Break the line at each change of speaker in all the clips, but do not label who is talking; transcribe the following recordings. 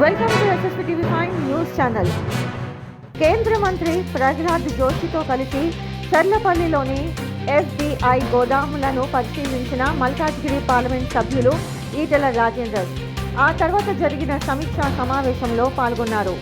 Welcome to SSP TV five news channel కేంద్ర మంత్రి ప్రహ్లాద్ జోషితో కలిసి చర్లపల్లిలోని ఎఫ్డిఐ గోదాములను పరిశీలించిన మల్కాజ్గిరి పార్లమెంట్ సభ్యులు ఈటెల రాజేందర్. ఆ తర్వాత జరిగిన సమీక్షా సమావేశంలో పాల్గొన్నారు.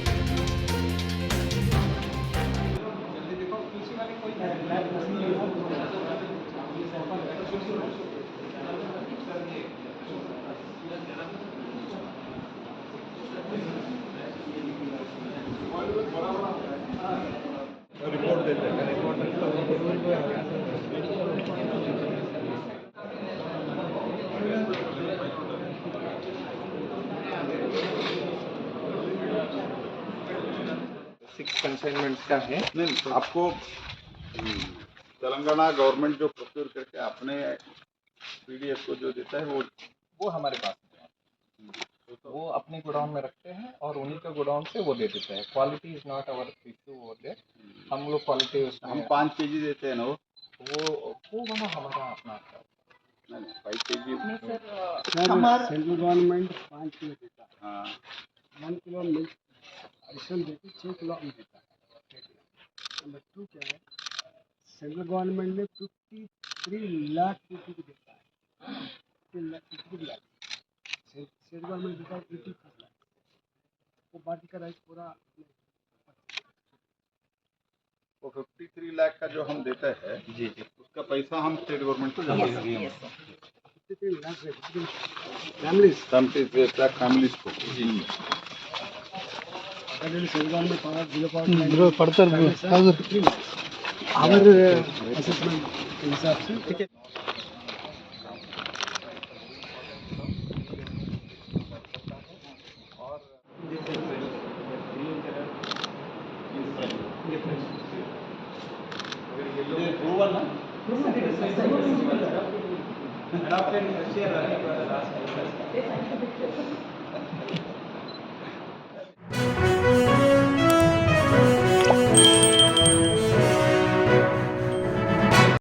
सिक्स कंसाइनमेंट्स का है?
नहीं आपको हम्म, तेलंगाना गवर्नमेंट जो प्रोक्योर करके अपने पीडीएफ को जो देता है वो
वो हमारे पास है। वो अपने गोडाउन में रखते हैं और उन्हीं का गोडाउन से वो दे देते हैं। Quality is not our issue वो दे हम लोग क्वालिटी उसमें
हम पाँच के जी देते हैं ना वो?
वो वो बना हमारा अपना
सेंट्रल गवर्नमेंट पाँच किलो देता है।
हाँ।
वन किलो मिल्क एडिशनल देती छः किलो हम देता है। नंबर टू क्या है? सेंट्रल गवर्नमेंट ने फिफ्टी थ्री लाख रुपये देता है। Fifty lakh lakh state government eighty वो बाकी का राइस पूरा
वो फिफ्टी थ्री लाख का जो हम देते हैं
जी जी।
उसका पैसा हम स्टेट गवर्नमेंट को जमा हैं।
लाख फैमिलीज़
फैमिलीज़ को।
जी।
सेंट्रल